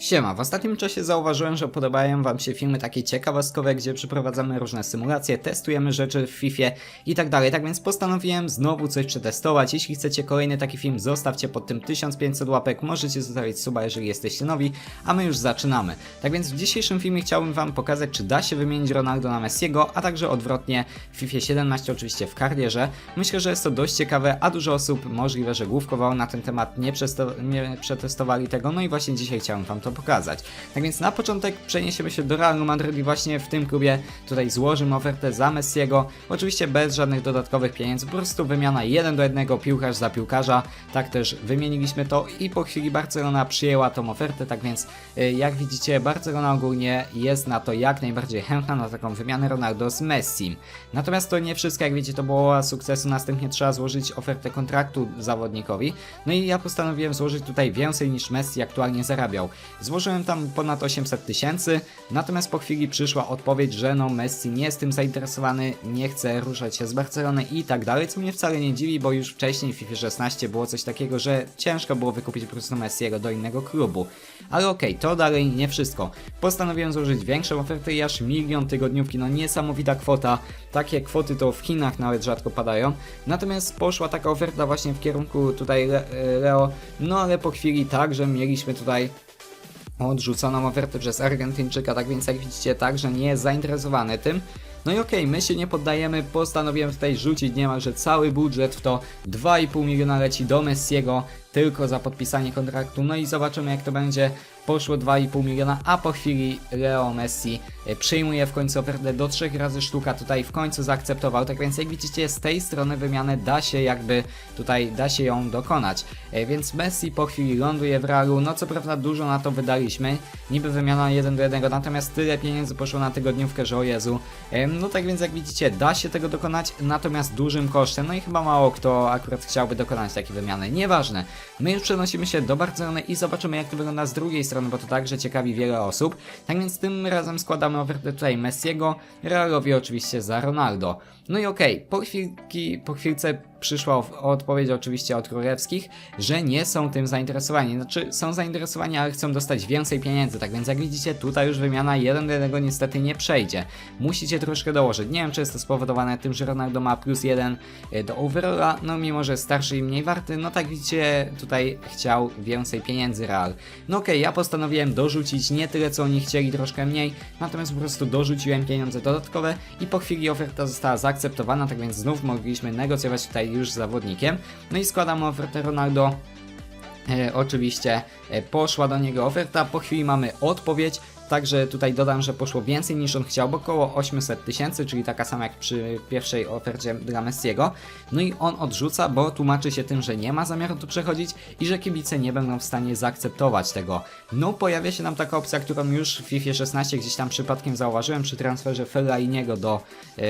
Siema, w ostatnim czasie zauważyłem, że podobają wam się filmy takie ciekawostkowe, gdzie przeprowadzamy różne symulacje, testujemy rzeczy w FIFA i tak dalej, tak więc postanowiłem znowu coś przetestować. Jeśli chcecie kolejny taki film, zostawcie pod tym 1500 łapek, możecie zostawić suba, jeżeli jesteście nowi, a my już zaczynamy. Tak więc w dzisiejszym filmie chciałbym wam pokazać, czy da się wymienić Ronaldo na Messiego, a także odwrotnie w FIFA 17 oczywiście w karierze. Myślę, że jest to dość ciekawe, a dużo osób możliwe, że główkowało na ten temat, nie, nie przetestowali tego, no i właśnie dzisiaj chciałem wam to pokazać. Tak więc na początek przeniesiemy się do Realu Madryt i właśnie w tym klubie tutaj złożymy ofertę za Messiego, oczywiście bez żadnych dodatkowych pieniędzy, po prostu wymiana 1 do 1 piłkarz za piłkarza, tak też wymieniliśmy to i po chwili Barcelona przyjęła tą ofertę, tak więc y, jak widzicie Barcelona ogólnie jest na to jak najbardziej chętna na taką wymianę Ronaldo z Messim. Natomiast to nie wszystko, jak wiecie to było sukcesu, następnie trzeba złożyć ofertę kontraktu zawodnikowi, no i ja postanowiłem złożyć tutaj więcej niż Messi aktualnie zarabiał. Złożyłem tam ponad 800 tysięcy, natomiast po chwili przyszła odpowiedź, że no Messi nie jest tym zainteresowany, nie chce ruszać się z Barcelony i tak dalej, co mnie wcale nie dziwi, bo już wcześniej w FIFA 16 było coś takiego, że ciężko było wykupić po prostu Messiego do innego klubu. Ale okej, to dalej nie wszystko. Postanowiłem złożyć większą ofertę i aż milion tygodniówki, no niesamowita kwota. Takie kwoty to w Chinach nawet rzadko padają. Natomiast poszła taka oferta właśnie w kierunku tutaj Le Leo, no ale po chwili także mieliśmy tutaj odrzuconą ofertę przez Argentyńczyka, tak więc jak widzicie także nie jest zainteresowany tym. No i okej, my się nie poddajemy, postanowiłem tutaj rzucić niemalże cały budżet w to 2,5 miliona leci do Messiego tylko za podpisanie kontraktu, no i zobaczymy jak to będzie. Poszło 2,5 miliona, a po chwili Leo Messi e, przyjmuje w końcu ofertę do 3 razy sztuka, tutaj w końcu zaakceptował, tak więc jak widzicie z tej strony wymiany da się jakby tutaj, da się ją dokonać. E, Więc Messi po chwili ląduje w Realu, no co prawda dużo na to wydaliśmy, niby wymiana 1 do 1, natomiast tyle pieniędzy poszło na tygodniówkę, że o Jezu. No tak więc jak widzicie da się tego dokonać, natomiast dużym kosztem, no i chyba mało kto akurat chciałby dokonać takiej wymiany, nieważne. My już przenosimy się do Barcelony i zobaczymy jak to wygląda z drugiej strony, bo to także ciekawi wiele osób. Tak więc tym razem składamy ofertę tutaj Messiego, Realowi oczywiście za Ronaldo. No i okej, po, chwilki, po chwilce przyszła odpowiedź oczywiście od królewskich, że nie są tym zainteresowani. Znaczy są zainteresowani, ale chcą dostać więcej pieniędzy, tak więc jak widzicie tutaj już wymiana 1 do 1 niestety nie przejdzie. Musicie troszkę dołożyć. Nie wiem czy jest to spowodowane tym, że Ronaldo ma plus 1 do overalla, no mimo że starszy i mniej warty, no tak widzicie tutaj chciał więcej pieniędzy Real. No okej, ja postanowiłem dorzucić nie tyle co oni chcieli, troszkę mniej, natomiast po prostu dorzuciłem pieniądze dodatkowe i po chwili oferta została zaakceptowana, tak więc znów mogliśmy negocjować tutaj już zawodnikiem. No i składamy ofertę Ronaldo. E, oczywiście e, poszła do niego oferta, po chwili mamy odpowiedź, także tutaj dodam, że poszło więcej niż on chciał, bo około 800 tysięcy, czyli taka sama jak przy pierwszej ofercie dla Messiego. No i on odrzuca, bo tłumaczy się tym, że nie ma zamiaru tu przechodzić i że kibice nie będą w stanie zaakceptować tego. No pojawia się nam taka opcja, którą już w FIFA 16 gdzieś tam przypadkiem zauważyłem przy transferze Fellainiego do e,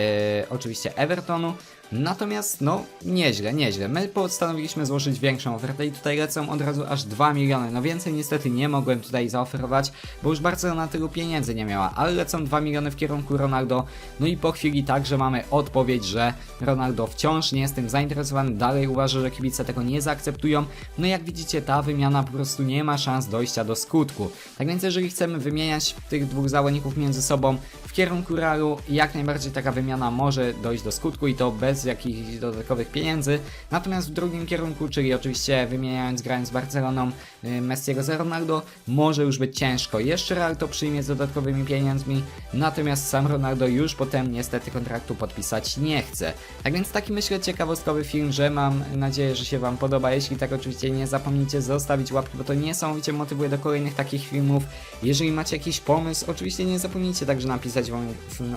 oczywiście Evertonu. Natomiast, no, nieźle, nieźle. My postanowiliśmy złożyć większą ofertę i tutaj lecą od razu aż 2 miliony. No więcej niestety nie mogłem tutaj zaoferować, bo już Barcelona tylu pieniędzy nie miała, ale lecą 2 miliony w kierunku Ronaldo. No i po chwili także mamy odpowiedź, że Ronaldo wciąż nie jest tym zainteresowany, dalej uważa, że kibice tego nie zaakceptują. No jak widzicie, ta wymiana po prostu nie ma szans dojścia do skutku. Tak więc jeżeli chcemy wymieniać tych dwóch zawodników między sobą w kierunku Realu, jak najbardziej taka wymiana może dojść do skutku i to bez jakichś dodatkowych pieniędzy. Natomiast w drugim kierunku, czyli oczywiście wymieniając grając z Barceloną y, Messiego za Ronaldo, może już być ciężko. Jeszcze Real to przyjmie z dodatkowymi pieniędzmi, natomiast sam Ronaldo już potem niestety kontraktu podpisać nie chce. Tak więc taki myślę ciekawostkowy film, że mam nadzieję, że się Wam podoba. Jeśli tak oczywiście nie zapomnijcie zostawić łapki, bo to niesamowicie motywuje do kolejnych takich filmów. Jeżeli macie jakiś pomysł, oczywiście nie zapomnijcie także napisać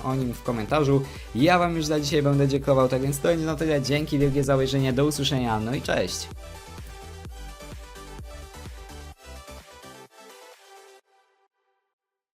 o nim w komentarzu. Ja Wam już za dzisiaj będę dziękował, tak więc to będzie na tyle. Dzięki wielkie za obejrzenie, do usłyszenia, no i cześć!